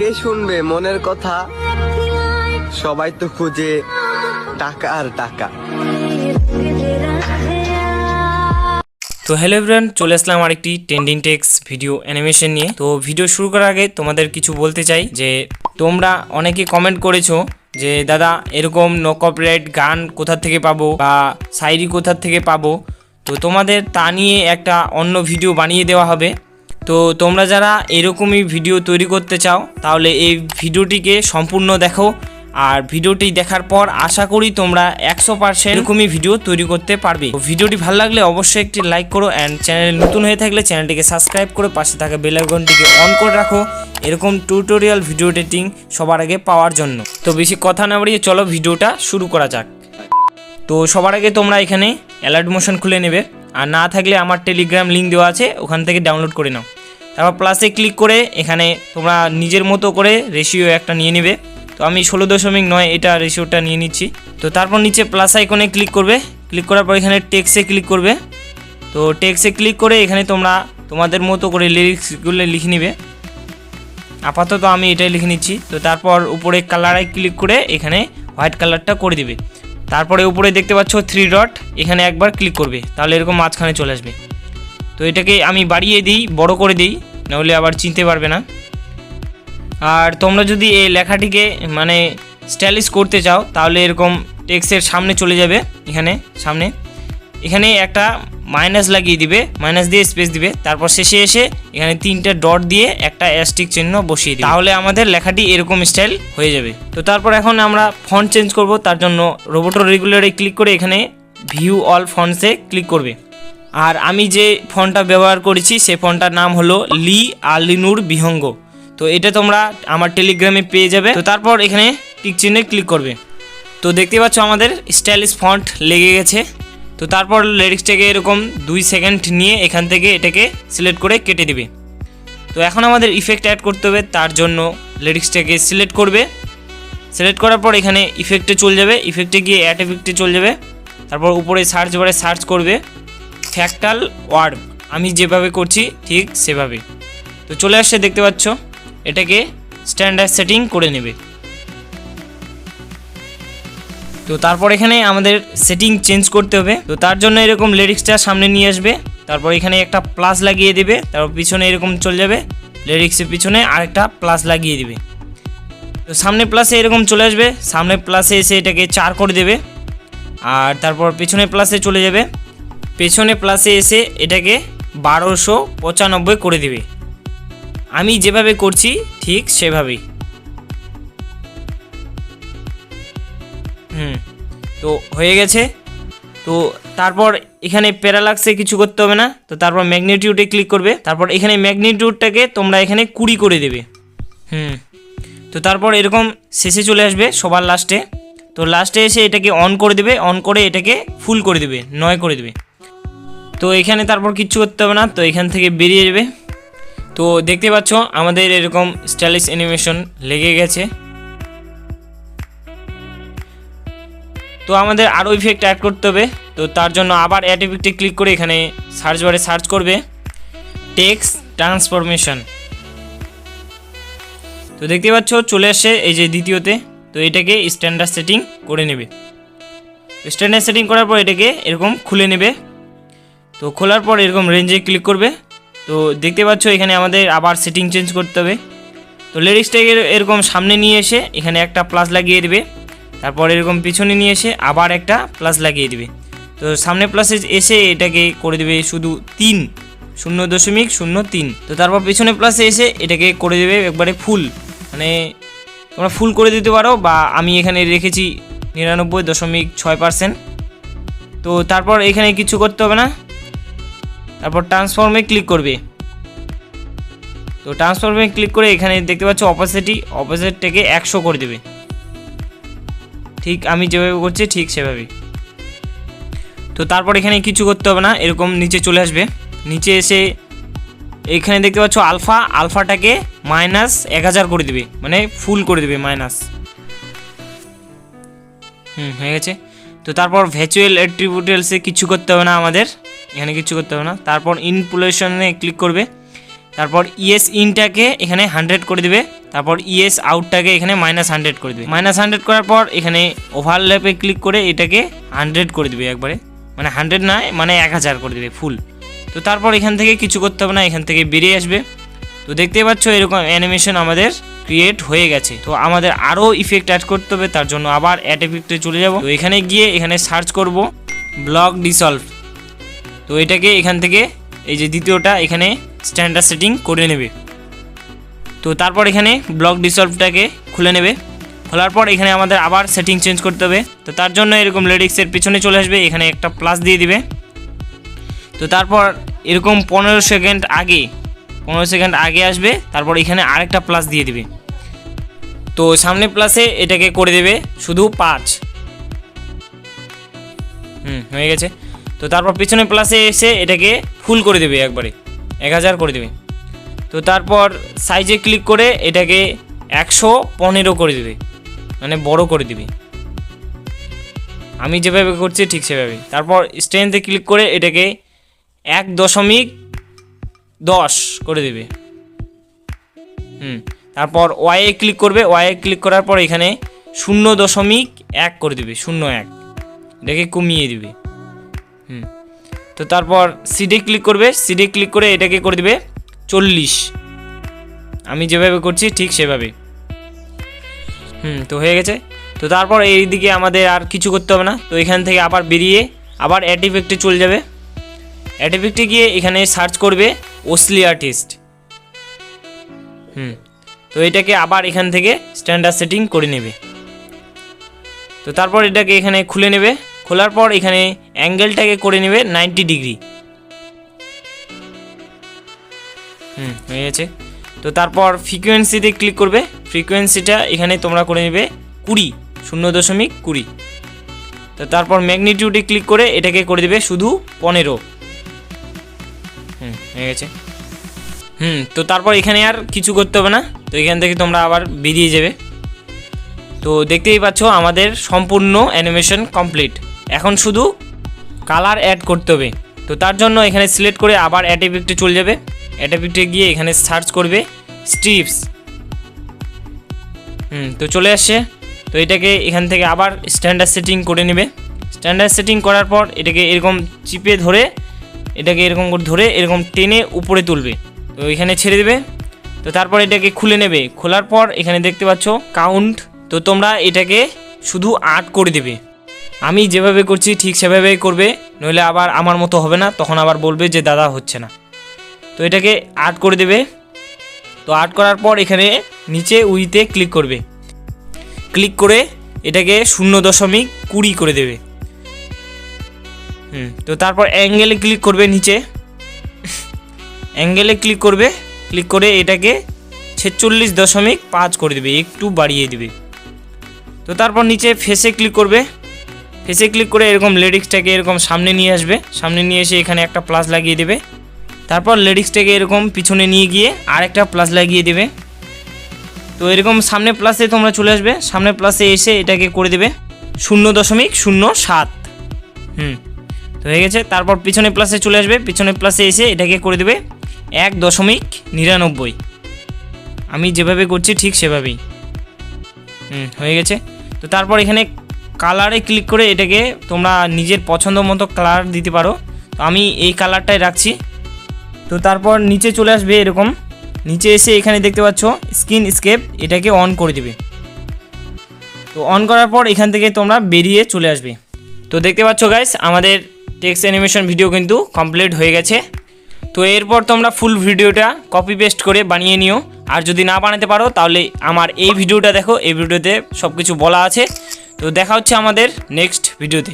কে শুনবে মনের কথা। সবাই তো খুঁজে টাকা আর টাকা। তো হ্যালো এভরিওয়ান চলে আসলাম আরেকটি ট্রেন্ডিং টেক্স ভিডিও অ্যানিমেশন নিয়ে। তো ভিডিও শুরু করার আগে তোমাদের কিছু বলতে চাই যে, তোমরা অনেকে কমেন্ট করেছ যে, দাদা, এরকম নো কপিরাইট গান কোথা থেকে পাবো বা শায়রি কোথা থেকে পাবো? তো তোমাদের তা নিয়ে একটা অন্য ভিডিও বানিয়ে দেওয়া হবে। তো তোমরা যারা এরকমই ভিডিও তৈরি করতে চাও, তাহলে এই ভিডিওটিকে সম্পূর্ণ দেখো। আর ভিডিওটি দেখার পর আশা করি তোমরা একশো পার্সেন্ট এরকমই ভিডিও তৈরি করতে পারবে। ভিডিওটি ভালো লাগলে অবশ্যই একটি লাইক করো অ্যান্ড চ্যানেল নতুন হয়ে থাকলে চ্যানেলটিকে সাবস্ক্রাইব করে পাশে থাকা বেল আইকনটিকে অন করে রাখো। এরকম টিউটোরিয়াল ভিডিও এডিটিং সবার আগে পাওয়ার জন্য। তো বেশি কথা না বাড়িয়ে চলো ভিডিওটা শুরু করা যাক। তো সবার আগে তোমরা এখানে অ্যালার্ট মোশন খুলে নেবে। আর না থাকলে আমার টেলিগ্রাম লিঙ্ক দেওয়া আছে, ওখান থেকে ডাউনলোড করে নাও। তারপর প্লাসে ক্লিক করে এখানে তোমরা নিজের মতো করে রেশিও একটা নিয়ে নেবে। তো আমি ষোলো দশমিক নয় এটা রেশিওটা নিয়ে নিচ্ছি। তো তারপর নিচে প্লাস আইকনে ক্লিক করবে। ক্লিক করার পর এখানে টেক্সে ক্লিক করবে। তো টেক্সে ক্লিক করে এখানে তোমরা তোমাদের মতো করে লিরিক্সগুলো লিখে নিবে। আপাতত আমি এটাই লিখে নিচ্ছি। তো তারপর উপরে কালারে ক্লিক করে এখানে হোয়াইট কালারটা করে দিবে। তারপরে উপরে দেখতে পাচ্ছ থ্রি ডট এখানে একবার ক্লিক করবে। তাহলে এরকম মাঝখানে চলে আসবে। তো এটাকে আমি বাড়িয়ে দিই, বড় করে দিই, নাহলে আবার চিনতে পারবে না। আর তোমরা যদি এই লেখাটিকে মানে স্টাইলিশ করতে চাও, তাহলে এরকম টেক্সের সামনে চলে যাবে, এখানে, সামনে। এখানে একটা মাইনাস লাগিয়ে দিবে, মাইনাস দিয়ে স্পেস দিবে, তারপর শেষে এসে এখানে তিনটে ডট দিয়ে একটা অ্যাস্টিক চিহ্ন বসিয়ে দিই তাহলে আমাদের লেখাটি এরকম স্টাইল হয়ে যাবে। তো তারপর এখন আমরা ফন্ট চেঞ্জ করব, তার জন্য রোবোটো রেগুলারে ক্লিক করে এখানে ভিউ অল ফন্টসে ক্লিক করবে। আর আমি যে ফোনটা ব্যবহার করেছি সেই ফোনটার নাম হলো লি আলিনুর বিহঙ্গ। তো এটা তোমরা আমার টেলিগ্রামে পেয়ে যাবে। তো তারপর এখানে টিক চিহ্নে ক্লিক করবে। তো দেখতে পাচ্ছ আমাদের স্টাইলিশ ফন্ট লেগে গেছে। তো তারপর লিরিক্সটাকে এরকম দুই সেকেন্ড নিয়ে এখান থেকে এটাকে সিলেক্ট করে কেটে দিবে। তো এখন আমাদের ইফেক্ট অ্যাড করতে হবে, তার জন্য লিরিক্সটাকে সিলেক্ট করবে। সিলেক্ট করার পর এখানে ইফেক্টে চলে যাবে। ইফেক্টে গিয়ে অ্যাড ইফেক্টে চলে যাবে। তারপর উপরে সার্চ বারে সার্চ করবে। ফ্যাক্টাল ওয়ার্ড আমি যেভাবে করছি, ঠিক সেভাবে। তো চলে আসছে, দেখতে পাচ্ছ? এটাকে স্ট্যান্ডার্ড সেটিং করে নেবে। তো তারপর এখানে আমাদের সেটিং চেঞ্জ করতে হবে। তো তার জন্য এরকম লিরিক্সটা সামনে নিয়ে আসবে। তারপর এখানে একটা প্লাস লাগিয়ে দেবে। তারপর পিছনে এরকম চলে যাবে। লিরিক্সের পিছনে আরেকটা প্লাস লাগিয়ে দিবে। তো সামনে প্লাসে এরকম চলে আসবে। সামনে প্লাসে এসে এটাকে চার করে দেবে। আর তারপর পেছনে প্লাসে চলে যাবে। পেছনে প্লাসে এসে এটাকে বারোশো পঁচানব্বই করে দিবে। আমি যেভাবে করছি, ঠিক সেভাবেই। হুম, তো হয়ে গেছে। তো তারপর এখানে প্যারালাক্সে কিছু করতে হবে না। তো তারপর ম্যাগনিটিউডে ক্লিক করবে। তারপর এখানে ম্যাগনিটিউডটাকে তোমরা এখানে কুড়ি করে দেবে। হুম, তো তারপর এরকম শেষে চলে আসবে সবার লাস্টে তো লাস্টে এসে এটাকে অন করে দেবে। অন করে এটাকে ফুল করে দেবে। নয় করে দেবে। তো এখানে তারপর কিচ্ছু করতে হবে না, তো এখান থেকে বেরিয়ে যাবে। তো দেখতে পাচ্ছ, আমাদের এরকম স্টাইলিশ অ্যানিমেশন লেগে গেছে। তো আমাদের আরও ইফেক্ট অ্যাড করতে হবে, তো তার জন্য আবার অ্যাড ইফেক্টে ক্লিক করে এখানে সার্চ বারে সার্চ করবে। টেক্স ট্রান্সফরমেশন তো দেখতে পাচ্ছ, চলে আসছে এই যে দ্বিতীয়তে, তো এটাকে স্ট্যান্ডার্ড সেটিং করে নেবে। স্ট্যান্ডার্ড সেটিং করার পর এটাকে এরকম খুলে নেবে। তো খোলার পর এরকম রেঞ্জে ক্লিক করবে। তো দেখতে পাচ্ছ এখানে আমাদের আবার সেটিং চেঞ্জ করতে হবে। তো লিরিক্সটাকে এরকম সামনে নিয়ে এসে এখানে একটা প্লাস লাগিয়ে দেবে। তারপর এরকম পিছনে নিয়ে এসে আবার একটা প্লাস লাগিয়ে দেবে। তো সামনে প্লাসে এসে এটাকে করে দেবে শুধু তিন, শূন্য দশমিক শূন্য তিন। তো তারপর পেছনে প্লাসে এসে এটাকে করে দেবে একবারে ফুল মানে তোমরা ফুল করে দিতে পারো বা আমি এখানে রেখেছি নিরানব্বই দশমিক ছয় পার্সেন্ট তো তারপর এখানে কিছু করতে হবে না। তারপর ট্রান্সফর্মে ক্লিক করবে। তো ট্রান্সফর্মে ক্লিক করে এখানে দেখতে পাচ্ছ অপোজিটই অপোজিটটাকে একশো করে দেবে। ঠিক আমি যেভাবে করছি ঠিক সেভাবেই। তো তারপর এখানে কিছু করতে হবে না, এরকম নিচে চলে আসবে। নিচে এসে এখানে দেখতে পাচ্ছ আলফা আলফাটাকে মাইনাস এক হাজার করে দেবে মানে ফুল করে দেবে মাইনাস হুম, হয়ে গেছে। তো তারপর ভ্যাচুয়াল অ্যাট্রিবিউটালসে কিছু করতে হবে না আমাদের। এখানে কিছু করতে হবে না। তারপর ইনপুলেশনে ক্লিক করবে। তারপর ইএস ইনটাকে এখানে হান্ড্রেড করে দেবে। তারপর ইএস আউটটাকে এখানে মাইনাস হান্ড্রেড করে দেবে। মাইনাস হান্ড্রেড করার পর এখানে ওভারল্যাপে ক্লিক করে এটাকে হান্ড্রেড করে দেবে একবারে। মানে হান্ড্রেড না মানে এক হাজার করে দেবে ফুল তো তারপর এখান থেকে কিছু করতে হবে না, এখান থেকে বেরিয়ে আসবে। তো দেখতেই পাচ্ছ এরকম অ্যানিমেশন আমাদের ক্রিয়েট হয়ে গেছে। তো আমাদের আরও ইফেক্ট অ্যাড করতে হবে, তার জন্য আবার অ্যাড এফেক্টে চলে যাব। তো এখানে গিয়ে এখানে সার্চ করব ব্লক ডিসলভ তো এটাকে এখান থেকে এই যে দ্বিতীয়টা এখানে স্ট্যান্ডার্ড সেটিং করে নেবে। তো তারপর এখানে ব্লক ডিসলভটাকে খুলে নেবে। খোলার পর এখানে আমাদের আবার সেটিং চেঞ্জ করতে হবে। তো তার জন্য এরকম লেডিক্সের পিছনে চলে আসবে, এখানে একটা প্লাস দিয়ে দিবে। তো তারপর এরকম পনেরো সেকেন্ড আগে, পনেরো সেকেন্ড আগে আসবে, তারপর এখানে আরেকটা প্লাস দিয়ে দিবে। তো সামনে প্লাসে এটাকে করে দেবে শুধু পাঁচ। হুম, হয়ে গেছে। তো তারপর পিছনে প্লাসে এসে এটাকে ফুল করে দেবে একবারে। এক হাজার করে দেবে। তো তারপর সাইজে ক্লিক করে এটাকে একশো পনেরো করে দেবে। মানে বড় করে দিবে। আমি যেভাবে করছি ঠিক সেভাবে তারপর স্ট্রেংথে ক্লিক করে এটাকে এক দশমিক দশ করে দেবে। হুম, তারপর ওয়াইয়ে ক্লিক করবে। ওয়াইয়ে ক্লিক করার পর এখানে শূন্য দশমিক এক করে দেবে। শূন্য এক। এটাকে কমিয়ে দিবে। তো তারপর সিডে ক্লিক করবে সিডে ক্লিক করে এটাকে করে দেবে চল্লিশ। আমি যেভাবে করছি ঠিক সেভাবে হুম, তো হয়ে গেছে। তো তারপর এই দিকে আমাদের আর কিছু করতে হবে না। তো এখান থেকে আবার বেরিয়ে আবার অ্যাড ইফেক্টে চলে যাবে। অ্যাড ইফেক্টে গিয়ে এখানে সার্চ করবে ওসলি আর্টিস্ট হুম, তো এটাকে আবার এখান থেকে স্ট্যান্ডার্ড সেটিং করে নেবে। তো তারপর এটাকে এখানে খুলে নেবে। খোলার পর এখানে অ্যাঙ্গেলটাকে করে নেবে নাইনটি ডিগ্রি। হুম, হয়ে গেছে। তো তারপর ফ্রিকোয়েন্সিতে ক্লিক করবে। ফ্রিকোয়েন্সিটা এখানে তোমরা করে নেবে কুড়ি, শূন্য দশমিক কুড়ি। তো তারপর ম্যাগনিটিউডে ক্লিক করে এটাকে করে দেবে শুধু পনেরো। হুম, হয়ে গেছে। হুম, তো তারপর এখানে আর কিছু করতে হবে না। তো এখান থেকে তোমরা আবার বেরিয়ে যাবে। তো দেখতেই পাচ্ছ আমাদের সম্পূর্ণ অ্যানিমেশন কমপ্লিট। এখন শুধু কালার অ্যাড করতে হবে। তো তার জন্য এখানে সিলেক্ট করে আবার অ্যাড এফেক্টে চলে যাবে। অ্যাড এফেক্টে গিয়ে এখানে সার্চ করবে স্ট্রিপস হুম, তো চলে আসছে। তো এটাকে এখান থেকে আবার স্ট্যান্ডার্ড সেটিং করে নেবে। স্ট্যান্ডার্ড সেটিং করার পর এটাকে এরকম চিপে ধরে, এটাকে এরকম করে ধরে এরকম টেনে উপরে তুলবে। তো এখানে ছেড়ে দেবে। তো তারপর এটাকে খুলে নেবে। খোলার পর এখানে দেখতে পাচ্ছ কাউন্ট তো তোমরা এটাকে শুধু আট করে দেবে। আমি যেভাবে করছি ঠিক সেভাবেই করবে, নইলে আবার আমার মতো হবে না, তখন আবার বলবে যে দাদা হচ্ছে না। তো এটাকে আট করে দেবে। তো আট করার পর এখানে নিচে উইতে ক্লিক করবে। ক্লিক করে এটাকে শূন্য দশমিক কুড়ি করে দেবে। হুম, তো তারপর অ্যাঙ্গেলে ক্লিক করবে নিচে। অ্যাঙ্গেলে ক্লিক করবে ক্লিক করে এটাকে ছেচল্লিশ দশমিক পাঁচ করে দেবে, একটু বাড়িয়ে দেবে। তো তারপর নিচে ফেসে ক্লিক করবে। ফেসে ক্লিক করে এরকম লেডিক্সটাকে এরকম সামনে নিয়ে আসবে। সামনে নিয়ে এসে এখানে একটা প্লাস লাগিয়ে দেবে। তারপর লেডিক্সটাকে এরকম পিছনে নিয়ে গিয়ে আরেকটা প্লাস লাগিয়ে দেবে। তো এরকম সামনে প্লাসে তোমরা চলে আসবে। সামনে প্লাসে এসে এটাকে করে দেবে শূন্য দশমিক শূন্য সাত। হুম। তো হয়ে গেছে। তারপর পিছনে প্লাসে চলে আসবে। পিছনে প্লাসে এসে এটাকে করে দেবে এক দশমিক নিরানব্বই। আমি যেভাবে করছি ঠিক সেভাবেই। হুম, হয়ে গেছে। তো তারপর এখানে কালারে ক্লিক করে এটাকে তোমরা নিজের পছন্দ মতো কালার দিতে পারো। তো আমি এই কালারটাই রাখছি। তো তারপর নিচে চলে আসবে এরকম। নিচে এসে এখানে দেখতে পাচ্ছ স্ক্রিন স্কেপ এটাকে অন করে দিবে। তো অন করার পর এখান থেকে তোমরা বেরিয়ে চলে আসবে। তো দেখতে পাচ্ছ গাইস আমাদের টেক্সট অ্যানিমেশন ভিডিও কিন্তু কমপ্লিট হয়ে গেছে। তো এরপর তোমরা ফুল ভিডিওটা কপি পেস্ট করে বানিয়ে নিও। আর যদি না বানাতে পারো, তাহলে আমার এই ভিডিওটা দেখো। এই ভিডিওতে সব কিছু বলা আছে। তো দেখা হচ্ছে আমাদের নেক্সট ভিডিওতে